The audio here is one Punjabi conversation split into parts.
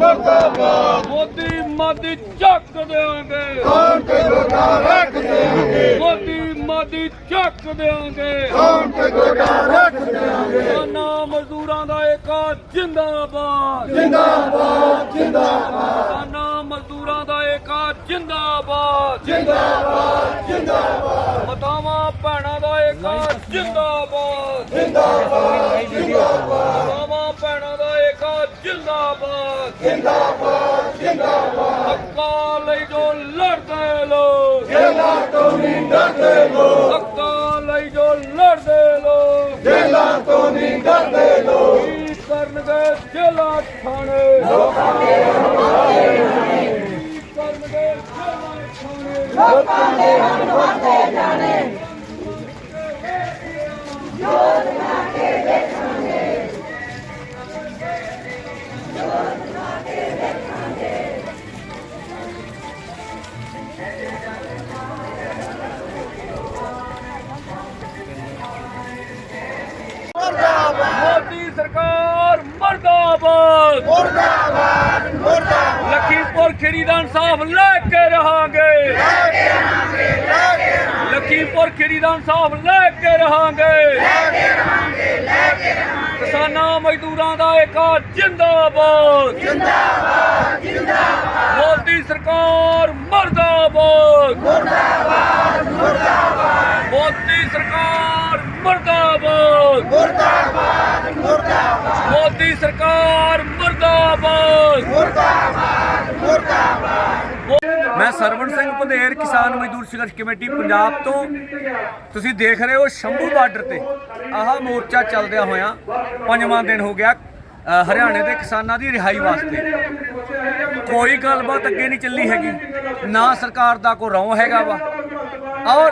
ਮੁਰਦਾਬਾਦ। ਮੋਦੀ ਮਾਦੀ ਚੱਕ ਦੇਾਂਗੇ ਕੌਣ ਤੇ ਗੋਡਾ ਰੱਖ ਦੇਾਂਗੇ ਮੋਦੀ ਮਾਦੀ ਚੱਕ ਦੇਾਂਗੇ ਕੌਣ ਤੇ ਗੋਡਾ ਰੱਖ ਦੇਾਂਗੇ ਕਿਸਾਨਾਂ ਮਜ਼ਦੂਰਾਂ ਦਾ ਏਕਾ ਜਿੰਦਾਬਾਦ। ਜਿੰਦਾਬਾਦ ਜਿੰਦਾਬਾਦ। ਕਿਸਾਨਾਂ ਮਜ਼ਦੂਰਾਂ ਦਾ ਏਕਾ ਜਿੰਦਾਬਾਦ। ਜਿੰਦਾਬਾਦ ਜਿੰਦਾਬਾਦ। ਮਤਾਵਾਂ ਭੈਣਾਂ ਦਾ ਏਕਾ ਜਿੰਦਾਬਾਦ। ਜਿੰਦਾਬਾਦ ਜਿੰਦਾਬਾਦ। ਜਿੰਦਾਬਾਦ। ਜਿੰਦਾਬਾਦ ਜਿੰਦਾਬਾਦ। ਹੱਕਾਂ ਲਈ ਜੋ ਲੜਦੇ ਲੋਕ। ਜੇਲਾਂ ਤੋਂ ਨਹੀਂ ਡਰਦੇ ਲੋਕ। ਹੱਕਾਂ ਲਈ ਜੋ ਲੜਦੇ ਲੋਕ। ਜੇਲਾਂ ਤੋਂ ਨਹੀਂ ਡਰਦੇ ਲੋਕ। ਕੀ ਕਰਨਗੇ ਜੇਲਾਂ ਥਾਣੇ? ਲੋਕਾਂ ਦੇ ਕੀ ਕਰਨਗੇ ਜੇਲਾਂ ਥਾਣੇ? ਮੋਦੀ ਖੀਰੀ ਦਾ ਇਨਸਾਫ ਲੈ ਕੇ ਰਹਾਂਗੇ। ਲਖੀਮਪੁਰ ਖੀਰੀ ਦਾ ਇਨਸਾਫ ਲੈ ਕੇ ਰਹਾਂਗੇ। ਕਿਸਾਨਾਂ ਮਜ਼ਦੂਰਾਂ ਦਾ ਏਕਾ ਜਿੰਦਾਬਾਦ ਜਿੰਦਾਬਾਦ। ਜਿੰਦਾਬਾਦ ਮੋਦੀ ਸਰਕਾਰ ਮਰਦਾਬਾਦ ਮੁਰਦਾਬਾਦ ਮੁਰਦਾਬਾਦ। ਮੋਦੀ ਸਰਕਾਰ ਮਰਦਾਬਾਦ। ਮੁਰਦਾਬਾਦ ਮੁਰਦਾਬਾਦ। ਮੋਦੀ ਸਰਕਾਰ ਮੁਰਦਾਬਾਦ ਮੁਰਦਾਬਾਦ ਮੈਂ ਸਰਵਣ ਸਿੰਘ ਪੰਧੇਰ ਕਿਸਾਨ ਮਜ਼ਦੂਰ ਸੰਘਰਸ਼ ਕਮੇਟੀ, ਪੰਜਾਬ ਤੋਂ। ਤੁਸੀਂ ਦੇਖ ਰਹੇ ਹੋ ਸ਼ੰਭੂ ਬਾਰਡਰ ਤੇ ਆਹ ਮੋਰਚਾ ਚੱਲਦਿਆਂ ਹੋਇਆਂ ਪੰਜਵਾਂ ਦਿਨ ਹੋ ਗਿਆ ਹਰਿਆਣੇ ਦੇ ਕਿਸਾਨਾਂ ਦੀ ਰਿਹਾਈ ਵਾਸਤੇ। ਕੋਈ ਗੱਲਬਾਤ ਅੱਗੇ ਨਹੀਂ ਚੱਲੀ ਹੈਗੀ, ਨਾ ਸਰਕਾਰ ਦਾ ਕੋਈ ਰੌਂ ਹੈਗਾ ਵਾ। ਔਰ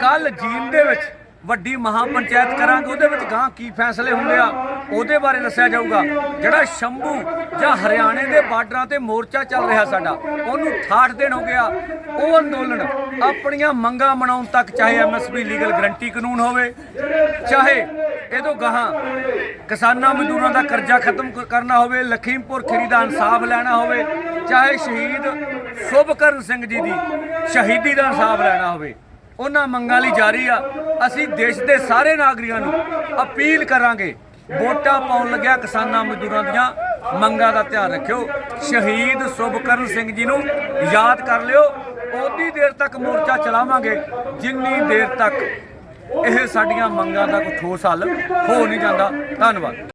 ਕੱਲ ਜੀਨ ਦੇ ਵਿੱਚ ਵੱਡੀ ਮਹਾ ਪੰਚਾਇਤ ਕਰਾਂਗੇ, ਉਹਦੇ ਵਿੱਚ ਗਾਂ ਕੀ ਫੈਸਲੇ ਹੁੰਦੇ ਆ, ਉਹਦੇ ਬਾਰੇ ਦੱਸਿਆ ਜਾਊਗਾ। ਜਿਹੜਾ ਸ਼ੰਭੂ ਜਾਂ ਹਰਿਆਣੇ ਦੇ ਬਾਰਡਰਾਂ ਤੇ ਮੋਰਚਾ ਚੱਲ ਰਿਹਾ ਸਾਡਾ, ਉਹਨੂੰ 68 ਦਿਨ ਹੋ ਗਿਆ। ਉਹ ਅੰਦੋਲਨ ਆਪਣੀਆਂ ਮੰਗਾਂ ਮਨਾਉਣ ਤੱਕ, ਚਾਹੇ ਐਮਐਸਪੀ ਲੀਗਲ ਗਰੰਟੀ ਕਾਨੂੰਨ ਹੋਵੇ, ਚਾਹੇ ਇਹ ਤੋਂ ਗਾਹਾਂ ਕਿਸਾਨਾਂ ਮਜ਼ਦੂਰਾਂ ਦਾ ਕਰਜ਼ਾ ਖਤਮ ਕਰਨਾ ਹੋਵੇ, ਲਖੀਮਪੁਰ ਖੀਰੀ ਦਾ ਇਨਸਾਫ ਲੈਣਾ ਹੋਵੇ, ਚਾਹੇ ਸ਼ਹੀਦ ਸ਼ੁਭਕਰਨ ਸਿੰਘ ਜੀ ਦੀ ਸ਼ਹੀਦੀ ਦਾ ਇਨਸਾਫ ਲੈਣਾ ਹੋਵੇ। ਉਹਨਾਂ ਮੰਗਾਂ ਲਈ ਜਾਰੀ ਆ। ਅਸੀਂ ਦੇਸ਼ ਦੇ ਸਾਰੇ ਨਾਗਰਿਕਾਂ ਨੂੰ ਅਪੀਲ ਕਰਾਂਗੇ, ਵੋਟਾਂ ਪਾਉਣ ਲੱਗਿਆ ਕਿਸਾਨਾਂ ਮਜ਼ਦੂਰਾਂ ਦੀਆਂ ਮੰਗਾਂ ਦਾ ਧਿਆਨ ਰੱਖਿਓ। ਸ਼ਹੀਦ ਸ਼ੁਭਕਰਨ ਸਿੰਘ ਜੀ ਨੂੰ ਯਾਦ ਕਰ ਲਿਓ। ਉਨੀ ਦੇਰ ਤੱਕ ਮੋਰਚਾ ਚਲਾਵਾਂਗੇ, ਜਿੰਨੀ ਦੇਰ ਤੱਕ ਇਹ ਸਾਡੀਆਂ ਮੰਗਾਂ ਦਾ ਕੋਈ ਠੋਸ ਹੱਲ ਹੋ ਨਹੀਂ ਜਾਂਦਾ। ਧੰਨਵਾਦ।